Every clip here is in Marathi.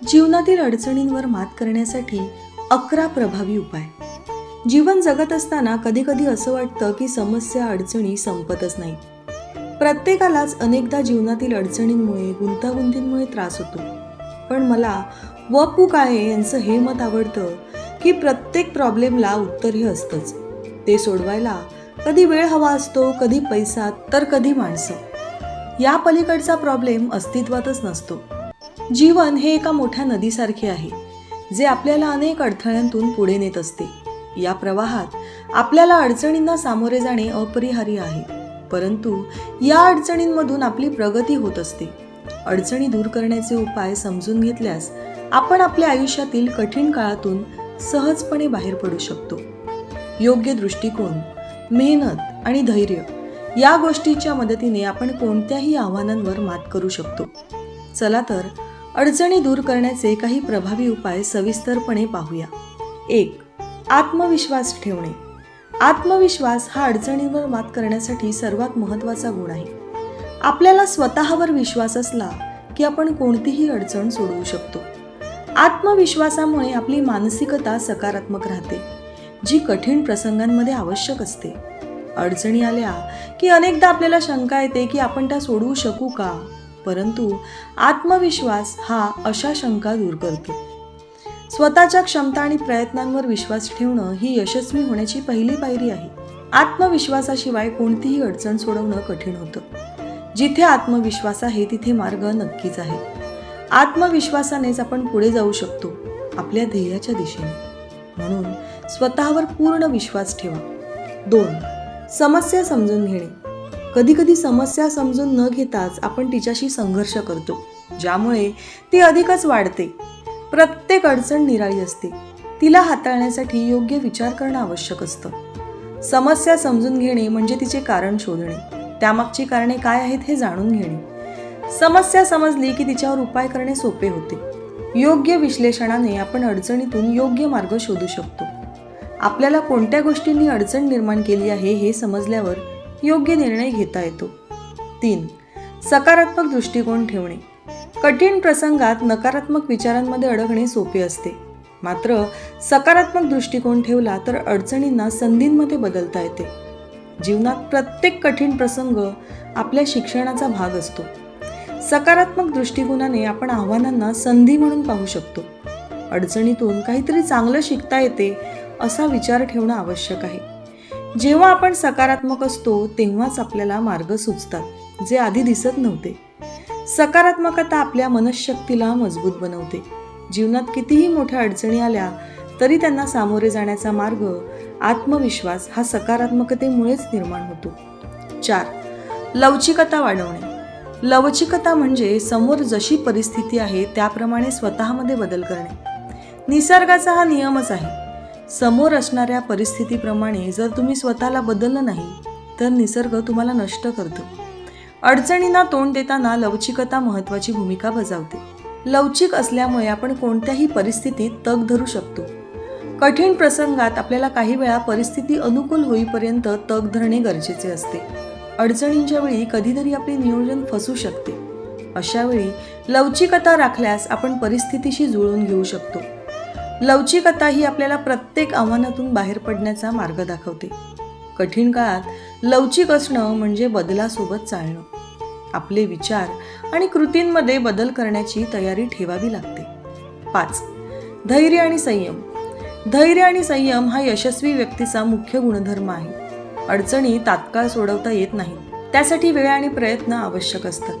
जीवनातील अडचणींवर मात करण्यासाठी अकरा प्रभावी उपाय. जीवन जगत असताना कधीकधी असं वाटतं की समस्या अडचणी संपतच नाहीत. प्रत्येकालाच अनेकदा जीवनातील अडचणींमुळे गुंतागुंतींमुळे त्रास होतो. पण मला व पु काळे यांचं हे मत आवडतं की प्रत्येक प्रॉब्लेमला उत्तर हे असतंच. ते सोडवायला कधी वेळ हवा असतो कधी पैसा तर कधी माणसं. या पलीकडचा प्रॉब्लेम अस्तित्वातच नसतो. जीवन हे एका मोठ्या नदीसारखे आहे जे आपल्याला अनेक अडथळ्यांतून पुढे नेत असते. या प्रवाहात आपल्याला अडचणींना सामोरे जाणे अपरिहार्य आहे परंतु या अडचणींमधून आपली प्रगती होत असते. अडचणी दूर करण्याचे उपाय समजून घेतल्यास आपण आपल्या आयुष्यातील कठीण काळातून सहजपणे बाहेर पडू शकतो. योग्य दृष्टिकोन मेहनत आणि धैर्य या गोष्टीच्या मदतीने आपण कोणत्याही आव्हानांवर मात करू शकतो. चला तर अडचणी दूर करण्याचे काही प्रभावी उपाय सविस्तरपणे पाहूया. एक आत्मविश्वास ठेवणे. आत्मविश्वास हा अडचणींवर मात करण्यासाठी सर्वात महत्त्वाचा गुण आहे. आपल्याला स्वतःवर विश्वास असला की आपण कोणतीही अडचण सोडवू शकतो. आत्मविश्वासामुळे आपली मानसिकता सकारात्मक राहते जी कठीण प्रसंगांमध्ये आवश्यक असते. अडचणी आल्या की अनेकदा आपल्याला शंका येते की आपण त्या सोडवू शकू का? परंतु आत्मविश्वास हा अशा शंका दूर करतो. स्वतःच्या क्षमता आणि प्रयत्नांवर विश्वास ठेवणं ही यशस्वी होण्याची पहिली पायरी आहे. आत्मविश्वासाशिवाय कोणतीही अडचण सोडवणं कठीण होतं. जिथे आत्मविश्वास आहे तिथे मार्ग नक्कीच आहे. आत्मविश्वासानेच आपण पुढे जाऊ शकतो आपल्या ध्येयाच्या दिशेने. म्हणून स्वतःवर पूर्ण विश्वास ठेवा. दोन समस्या समजून घेणे. कधीकधी समस्या समजून न घेताच आपण तिच्याशी संघर्ष करतो ज्यामुळे ती अधिकच वाढते. प्रत्येक अडचण निराळी असते. तिला हाताळण्यासाठी योग्य विचार करणं आवश्यक असतं. समस्या समजून घेणे म्हणजे तिचे कारण शोधणे. त्यामागची कारणे काय आहेत हे जाणून घेणे. समस्या समजली की तिच्यावर उपाय करणे सोपे होते. योग्य विश्लेषणाने आपण अडचणीतून योग्य मार्ग शोधू शकतो. आपल्याला कोणत्या गोष्टींनी अडचण निर्माण केली आहे हे समजल्यावर योग्य निर्णय घेता येतो. तीन सकारात्मक दृष्टिकोन ठेवणे. कठीण प्रसंगात नकारात्मक विचारांमध्ये अडकणे सोपे असते. मात्र सकारात्मक दृष्टिकोन ठेवला तर अडचणींना संधींमध्ये बदलता येते. जीवनात प्रत्येक कठीण प्रसंग आपल्या शिक्षणाचा भाग असतो. सकारात्मक दृष्टिकोनाने आपण आव्हानांना संधी म्हणून पाहू शकतो. अडचणीतून काहीतरी चांगलं शिकता येते असा विचार ठेवणं आवश्यक आहे. जेव्हा आपण सकारात्मक असतो तेव्हाच आपल्याला मार्ग सुचतात जे आधी दिसत नव्हते. सकारात्मकता आपल्या मनशक्तीला मजबूत बनवते. जीवनात कितीही मोठ्या अडचणी आल्या तरी त्यांना सामोरे जाण्याचा मार्ग आत्मविश्वास हा सकारात्मकतेमुळेच निर्माण होतो. चार लवचिकता वाढवणे. लवचिकता म्हणजे समोर जशी परिस्थिती आहे त्याप्रमाणे स्वतःमध्ये बदल करणे. निसर्गाचा हा नियमच आहे. समोर असणाऱ्या परिस्थितीप्रमाणे जर तुम्ही स्वतःला बदललं नाही तर निसर्ग तुम्हाला नष्ट करतो. अडचणींना तोंड देताना लवचिकता महत्त्वाची भूमिका बजावते. लवचिक असल्यामुळे आपण कोणत्याही परिस्थितीत तग धरू शकतो. कठीण प्रसंगात आपल्याला काही वेळा परिस्थिती अनुकूल होईपर्यंत तग धरणे गरजेचे असते. अडचणींच्या वेळी कधीतरी आपले नियोजन फसू शकते. अशावेळी लवचिकता राखल्यास आपण परिस्थितीशी जुळवून घेऊ शकतो. लवचिकता ही आपल्याला प्रत्येक आव्हानातून बाहेर पडण्याचा मार्ग दाखवते. कठीण काळात लवचिक असणं म्हणजे बदलासोबत चालणं. आपले विचार आणि कृतींमध्ये बदल करण्याची तयारी ठेवावी लागते. पाच. धैर्य आणि संयम. धैर्य आणि संयम हा यशस्वी व्यक्तीचा मुख्य गुणधर्म आहे. अडचणी तात्काळ सोडवता येत नाहीत. त्यासाठी वेळ आणि प्रयत्न आवश्यक असतात.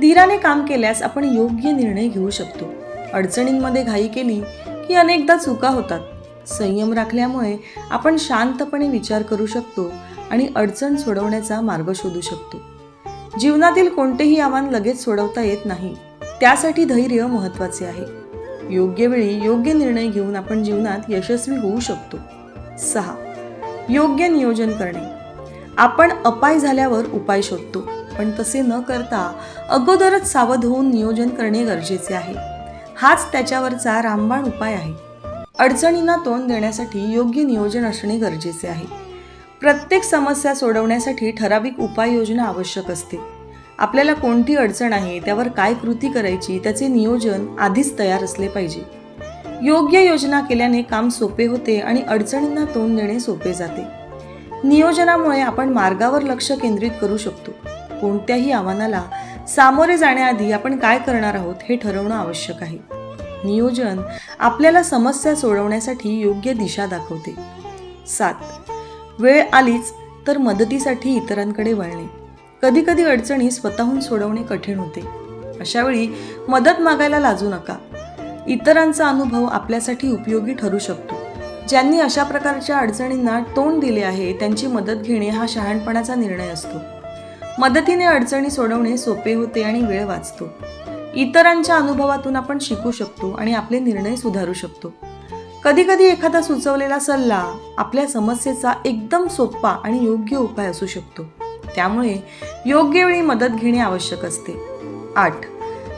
धीराने काम केल्यास आपण योग्य निर्णय घेऊ शकतो. अडचणींमध्ये घाई केली की अनेकदा चुका होतात. संयम राखल्यामुळे आपण शांतपणे विचार करू शकतो आणि अडचण सोडवण्याचा मार्ग शोधू शकतो. जीवनातील कोणतेही आव्हान लगेच सोडवता येत नाही. त्यासाठी धैर्य महत्त्वाचे आहे. योग्य वेळी योग्य निर्णय घेऊन आपण जीवनात यशस्वी होऊ शकतो. सहा. योग्य नियोजन करणे. आपण अपाय झाल्यावर उपाय शोधतो पण तसे न करता अगोदरच सावध होऊन नियोजन करणे गरजेचे आहे. हाच त्याच्यावरचा रामबाण उपाय आहे. अडचणींना तोंड देण्यासाठी योग्य नियोजन असणे गरजेचे आहे. प्रत्येक समस्या सोडवण्यासाठी ठराविक उपाययोजना आवश्यक असते. आपल्याला कोणती अडचण आहे त्यावर काय कृती करायची त्याचे नियोजन आधीच तयार असले पाहिजे. योग्य योजना केल्याने काम सोपे होते आणि अडचणींना तोंड देणे सोपे जाते. नियोजनामुळे आपण मार्गावर लक्ष केंद्रित करू शकतो. कोणत्याही आव्हानाला सामोरे जाण्याआधी आपण काय करणार आहोत हे ठरवणं आवश्यक आहे. नियोजन आपल्याला समस्या सोडवण्यासाठी योग्य दिशा दाखवते. सात. वेळ आलीच तर मदतीसाठी इतरांकडे वळणे. कधीकधी अडचणी स्वतःहून सोडवणे कठीण होते. अशावेळी मदत मागायला लाजू नका. इतरांचा अनुभव आपल्यासाठी उपयोगी ठरू शकतो. ज्यांनी अशा प्रकारच्या अडचणींना तोंड दिले आहे त्यांची मदत घेणे हा शहाणपणाचा निर्णय असतो. मदतीने अडचणी सोडवणे सोपे होते आणि वेळ वाचतो. इतरांच्या अनुभवातून आपण शिकू शकतो आणि आपले निर्णय सुधारू शकतो. कधीकधी एखादा सुचवलेला सल्ला आपल्या समस्येचा एकदम सोपा आणि योग्य उपाय असू शकतो. त्यामुळे योग्य वेळी मदत घेणे आवश्यक असते. आठ.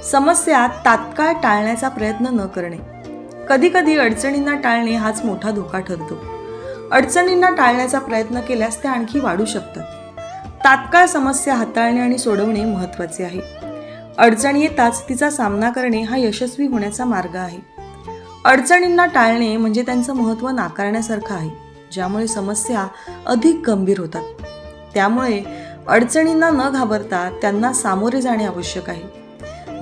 समस्या तात्काळ टाळण्याचा प्रयत्न न करणे. कधीकधी अडचणींना टाळणे हाच मोठा धोका ठरतो. अडचणींना टाळण्याचा प्रयत्न केल्यास त्या आणखी वाढू शकतात. तात्काळ समस्या हाताळणे आणि सोडवणे महत्त्वाचे आहे. अडचण येताच तिचा सामना करणे हा यशस्वी होण्याचा मार्ग आहे. अडचणींना टाळणे म्हणजे त्यांचं महत्त्व नाकारण्यासारखं आहे ज्यामुळे समस्या अधिक गंभीर होतात. त्यामुळे अडचणींना न घाबरता त्यांना सामोरे जाणे आवश्यक आहे.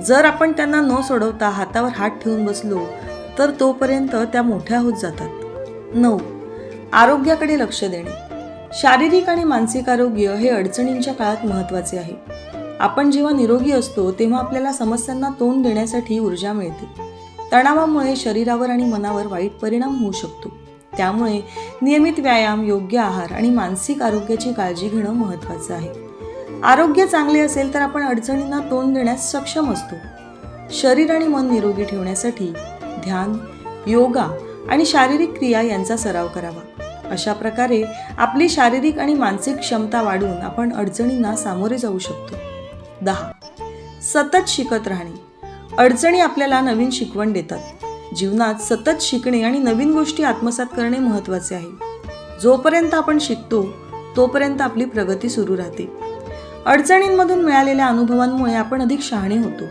जर आपण त्यांना न सोडवता हातावर हात ठेवून बसलो तर तोपर्यंत त्या मोठ्या होत जातात. नऊ. आरोग्याकडे लक्ष देणे. शारीरिक आणि मानसिक आरोग्य हे अडचणींच्या काळात महत्त्वाचे आहे. आपण जेव्हा निरोगी असतो तेव्हा आपल्याला समस्यांना तोंड देण्यासाठी ऊर्जा मिळते. तणावामुळे शरीरावर आणि मनावर वाईट परिणाम होऊ शकतो. त्यामुळे नियमित व्यायाम योग्य आहार आणि मानसिक आरोग्याची काळजी घेणं महत्त्वाचं आहे. आरोग्य चांगले असेल तर आपण अडचणींना तोंड देण्यास सक्षम असतो. शरीर आणि मन निरोगी ठेवण्यासाठी ध्यान योगा आणि शारीरिक क्रिया यांचा सराव करावा. अशा प्रकारे आपली शारीरिक आणि मानसिक क्षमता वाढवून आपण अडचणींना सामोरे जाऊ शकतो. दहा. सतत शिकत राहणे. अडचणी आपल्याला नवीन शिकवण देतात. जीवनात सतत शिकणे आणि नवीन गोष्टी आत्मसात करणे महत्त्वाचे आहे. जोपर्यंत आपण शिकतो तोपर्यंत आपली प्रगती सुरू राहते. अडचणींमधून मिळालेल्या अनुभवांमुळे आपण अधिक शहाणे होतो.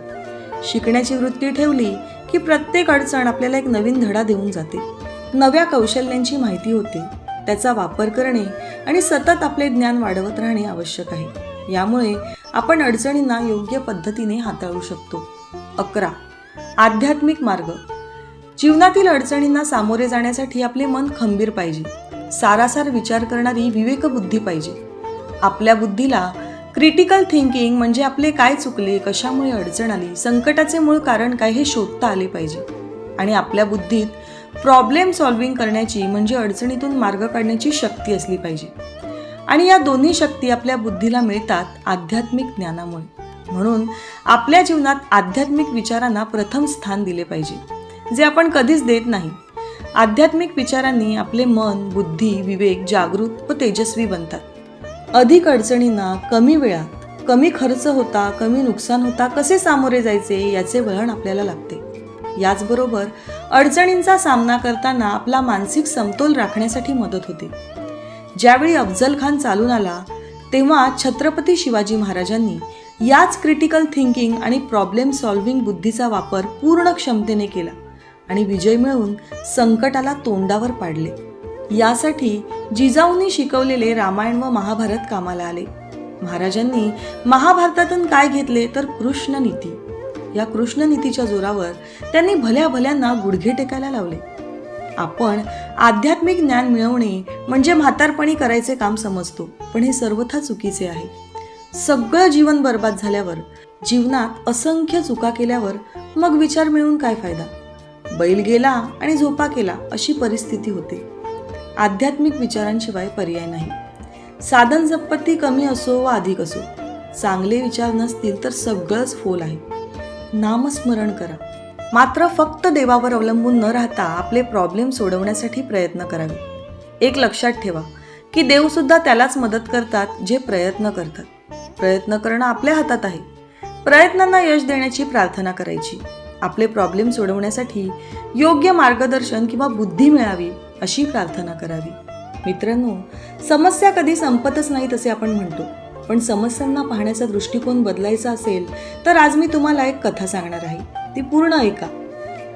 शिकण्याची वृत्ती ठेवली की प्रत्येक अडचण आपल्याला एक नवीन धडा देऊन जाते. नव्या कौशल्यांची माहिती होते. त्याचा वापर करणे आणि सतत आपले ज्ञान वाढवत राहणे आवश्यक आहे. यामुळे आपण अडचणींना योग्य पद्धतीने हाताळू शकतो. अकरा. आध्यात्मिक मार्ग. जीवनातील अडचणींना सामोरे जाण्यासाठी आपले मन खंबीर पाहिजे. सारासार विचार करणारी विवेकबुद्धी पाहिजे. आपल्या बुद्धीला क्रिटिकल थिंकिंग म्हणजे आपले काय चुकले कशामुळे अडचण आली संकटाचे मूळ कारण काय हे शोधता आले पाहिजे. आणि आपल्या बुद्धीत प्रॉब्लेम सॉल्विंग करण्याची म्हणजे अडचणीतून मार्ग काढण्याची शक्ती असली पाहिजे. आणि या दोन्ही शक्ती आपल्या बुद्धीला मिळतात आध्यात्मिक ज्ञानामुळे. म्हणून आपल्या जीवनात आध्यात्मिक विचारांना प्रथम स्थान दिले पाहिजे जे आपण कधीच देत नाही. आध्यात्मिक विचारांनी आपले मन बुद्धी विवेक जागृत व तेजस्वी बनतात. अधिक अडचणींना कमी वेळात कमी खर्च होता कमी नुकसान होता कसे सामोरे जायचे याचे वळण आपल्याला लागते. याचबरोबर अडचणींचा सामना करताना आपला मानसिक समतोल राखण्यासाठी मदत होते. ज्यावेळी अफजल खान चालून आला तेव्हा छत्रपती शिवाजी महाराजांनी याच क्रिटिकल थिंकिंग आणि प्रॉब्लेम सॉल्व्हिंग बुद्धीचा वापर पूर्ण क्षमतेने केला आणि विजय मिळवून संकटाला तोंडावर पाडले. यासाठी जिजाऊंनी शिकवलेले रामायण व महाभारत कामाला आले. महाराजांनी महाभारतातून काय घेतले तर कृष्ण नीती या कृष्णनीतीच्या जोरावर त्यांनी भल्या भल्यांना गुडघे टेकायला लावले. आपण आध्यात्मिक ज्ञान मिळवणे म्हणजे म्हातारपणी करायचे काम समजतो पण हे सर्वथा चुकीचे आहे. सगळं जीवन बर्बाद झाल्यावर जीवनात असंख्य चुका केल्यावर मग विचार मिळून काय फायदा? बैल गेला आणि झोपा केला अशी परिस्थिती होते. आध्यात्मिक विचारांशिवाय पर्याय नाही. साधन संपत्ती कमी असो व अधिक असो चांगले विचार नसतील तर सगळंच फोल आहे. नामस्मरण करा. मात्र फक्त देवावर अवलंबून न राहता आपले प्रॉब्लेम सोडवण्यासाठी प्रयत्न करावे. एक लक्षात ठेवा की देवसुद्धा त्यालाच मदत करतात जे प्रयत्न करतात. प्रयत्न करणं आपल्या हातात आहे. प्रयत्नांना यश देण्याची प्रार्थना करायची. आपले प्रॉब्लेम सोडवण्यासाठी योग्य मार्गदर्शन किंवा बुद्धी मिळावी अशी प्रार्थना करावी. मित्रांनो समस्या कधी संपतच नाहीत असे आपण म्हणतो. पण समस्यांना पाहण्याचा दृष्टिकोन बदलायचा असेल तर आज मी तुम्हाला एक कथा सांगणार आहे. ती पूर्ण ऐका.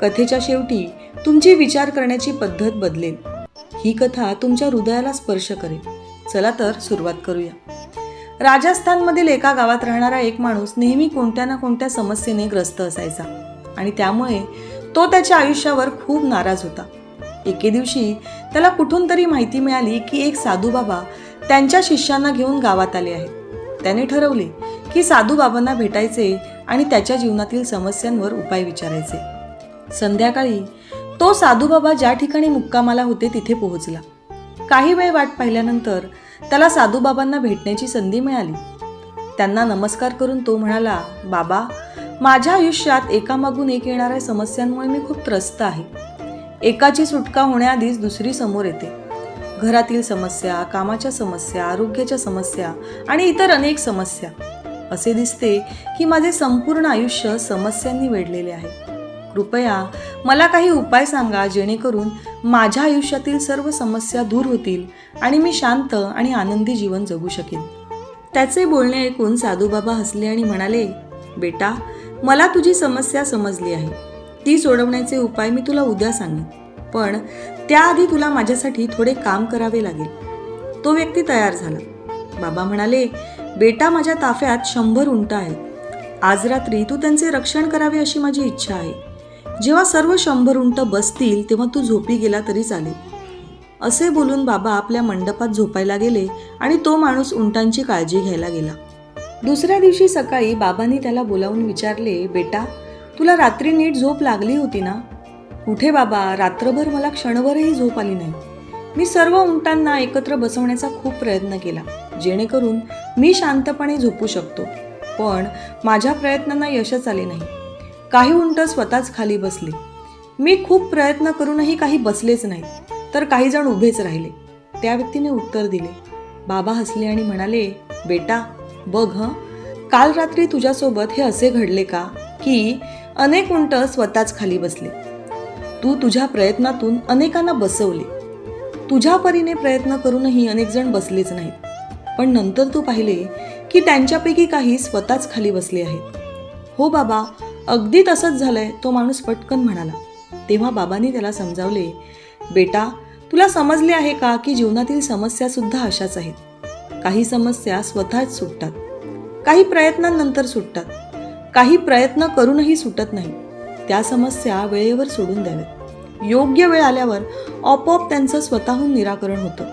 कथेच्या शेवटी तुमची विचार करण्याची पद्धत बदलेल. ही कथा तुमच्या हृदयाला स्पर्श करेल. चला तर सुरुवात करूया. राजस्थानमधील एका गावात राहणारा एक माणूस नेहमी कोणत्या ना कोणत्या समस्येने ग्रस्त असायचा आणि त्यामुळे तो त्याच्या आयुष्यावर खूप नाराज होता. एके दिवशी त्याला कुठून तरी माहिती मिळाली की एक साधू बाबा त्यांच्या शिष्यांना घेऊन गावात आले आहेत. त्याने ठरवले की साधू बाबांना भेटायचे आणि त्याच्या जीवनातील समस्यांवर उपाय विचारायचे. संध्याकाळी तो साधू बाबा ज्या ठिकाणी मुक्कामाला होते तिथे पोहोचला. काही वेळ वाट पाहिल्यानंतर त्याला साधू बाबांना भेटण्याची संधी मिळाली. त्यांना नमस्कार करून तो म्हणाला बाबा माझ्या आयुष्यात एकामागून एक येणाऱ्या समस्यांमुळे मी खूप त्रस्त आहे. एकाची सुटका होण्याआधीच दुसरी समोर येते. घरातील समस्या कामाच्या समस्या आरोग्याच्या समस्या आणि इतर अनेक समस्या. असे दिसते की माझे संपूर्ण आयुष्य समस्यांनी वेढलेले आहे. कृपया मला काही उपाय सांगा जेणेकरून माझ्या आयुष्यातील सर्व समस्या दूर होतील आणि मी शांत आणि आनंदी जीवन जगू शकेन. त्याचे बोलणे ऐकून साधूबाबा हसले आणि म्हणाले बेटा मला तुझी समस्या समजली आहे. ती सोडवण्याचे उपाय मी तुला उद्या सांगेन. पण त्याआधी तुला माझ्यासाठी थोडे काम करावे लागेल. तो व्यक्ती तयार झाला. बाबा म्हणाले बेटा माझ्या ताफ्यात शंभर उंट आहेत. आज रात्री तू त्यांचे रक्षण करावे अशी माझी इच्छा आहे. जेव्हा सर्व शंभर उंट बसतील तेव्हा तू झोपी गेला तरी चालेल. असे बोलून बाबा आपल्या मंडपात झोपायला गेले आणि तो माणूस उंटांची काळजी घ्यायला गेला. दुसऱ्या दिवशी सकाळी बाबांनी त्याला बोलावून विचारले बेटा तुला रात्री नीट झोप लागली होती ना? कुठे बाबा? रात्रभर मला क्षणभरही झोप आली नाही. मी सर्व उंटांना एकत्र बसवण्याचा खूप प्रयत्न केला जेणेकरून मी शांतपणे झोपू शकतो. पण माझ्या प्रयत्नांना यशच आले नाही. काही उंट स्वतःच खाली बसले. मी खूप प्रयत्न करूनही काही बसलेच नाही तर काही जण उभेच राहिले. त्या व्यक्तीने उत्तर दिले. बाबा हसले आणि म्हणाले बेटा बघ हं काल रात्री तुझ्यासोबत हे असे घडले का की अनेक उंट स्वतःच खाली बसले. तू तुझ्या प्रयत्नातून अनेकांना बसवले. तुझ्या परीने प्रयत्न करूनही अनेक जण बसलेच नाहीत. पण नंतर तू पाहिले की त्यांच्यापैकी काही स्वतःच खाली बसले आहेत. हो बाबा अगदी तसंच झालंय तो माणूस पटकन म्हणाला. तेव्हा बाबांनी त्याला समजावले बेटा तुला समजले आहे का की जीवनातील समस्या सुद्धा अशाच आहेत? काही समस्या स्वतःच सुटतात. काही प्रयत्नांनंतर सुटतात. काही प्रयत्न करूनही सुटत नाही त्या समस्या वेळेवर सोडून द्याव्यात. योग्य वेळ आल्यावर आपोआप त्यांचं स्वतःहून निराकरण होतं.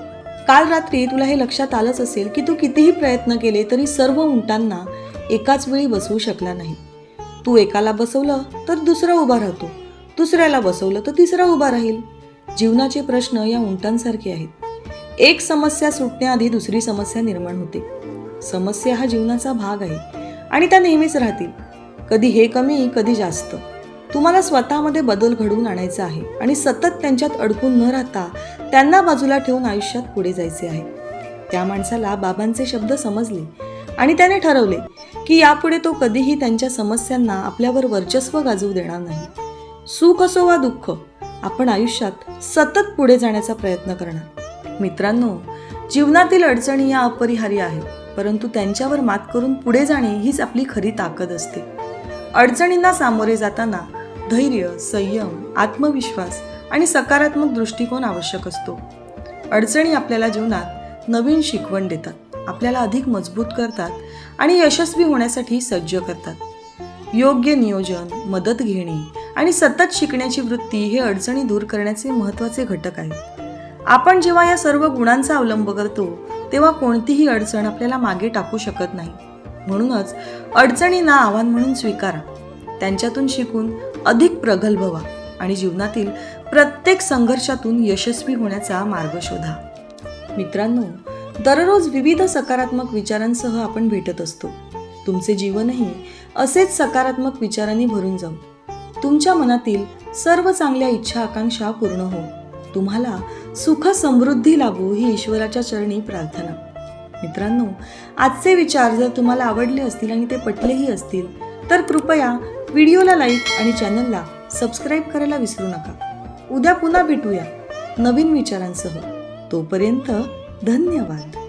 काल रात्री तुला हे लक्षात आलंच असेल की तू कितीही प्रयत्न केले तरी सर्व उंटांना एकाच वेळी बसवू शकला नाही. तू एकाला बसवलं तर दुसरा उभा राहतो. दुसऱ्याला बसवलं तर तिसरा उभा राहील. जीवनाचे प्रश्न या उंटांसारखे आहेत. एक समस्या सुटण्याआधी दुसरी समस्या निर्माण होते. समस्या हा जीवनाचा भाग आहे आणि त्या नेहमीच राहतील. कधी हे कमी कधी जास्त. तुम्हाला स्वतःमध्ये बदल घडवून आणायचा आहे आणि सतत त्यांच्यात अडकून न राहता त्यांना बाजूला ठेवून आयुष्यात पुढे जायचे आहे. त्या माणसाला बाबांचे शब्द समजले आणि त्याने ठरवले की यापुढे तो कधीही त्यांच्या समस्यांना आपल्यावर वर्चस्व गाजवू देणार नाही. सुख असो वा दुःख आपण आयुष्यात सतत पुढे जाण्याचा प्रयत्न करणार. मित्रांनो जीवनातील अडचणी या अपरिहार्य आहेत परंतु त्यांच्यावर मात करून पुढे जाणे हीच आपली खरी ताकद असते. अडचणींना सामोरे जाताना धैर्य संयम आत्मविश्वास आणि सकारात्मक दृष्टिकोन आवश्यक असतो. अडचणी आपल्याला जीवनात नवीन शिकवण देतात आपल्याला अधिक मजबूत करतात आणि यशस्वी होण्यासाठी सज्ज करतात. योग्य नियोजन मदत घेणे आणि सतत शिकण्याची वृत्ती हे अडचणी दूर करण्याचे महत्त्वाचे घटक आहेत. आपण जेव्हा या सर्व गुणांचा अवलंब करतो तेव्हा कोणतीही अडचण आपल्याला मागे टाकू शकत नाही. म्हणूनच अडचणींना आव्हान म्हणून स्वीकारा. त्यांच्यातून शिकून अधिक प्रगल्भ व्हा आणि जीवनातील प्रत्येक संघर्षातून यशस्वी होण्याचा मार्ग शोधा. मित्रांनो दररोज विविध सकारात्मक विचारांसह आपण भेटत असतो. तुमचे जीवनही असेच सकारात्मक विचारांनी भरून जाऊ. तुमच्या मनातील सर्व चांगल्या इच्छा आकांक्षा पूर्ण हो. तुम्हाला सुख समृद्धी लाभो ही ईश्वराच्या चरणी प्रार्थना. मित्रांनो आजचे विचार जर तुम्हाला आवडले असतील आणि ते पटलेही असतील तर कृपया व्हिडिओला लाईक आणि चॅनलला सबस्क्राईब करायला विसरू नका. उद्या पुन्हा भेटूया नवीन विचारांसह. तोपर्यंत धन्यवाद.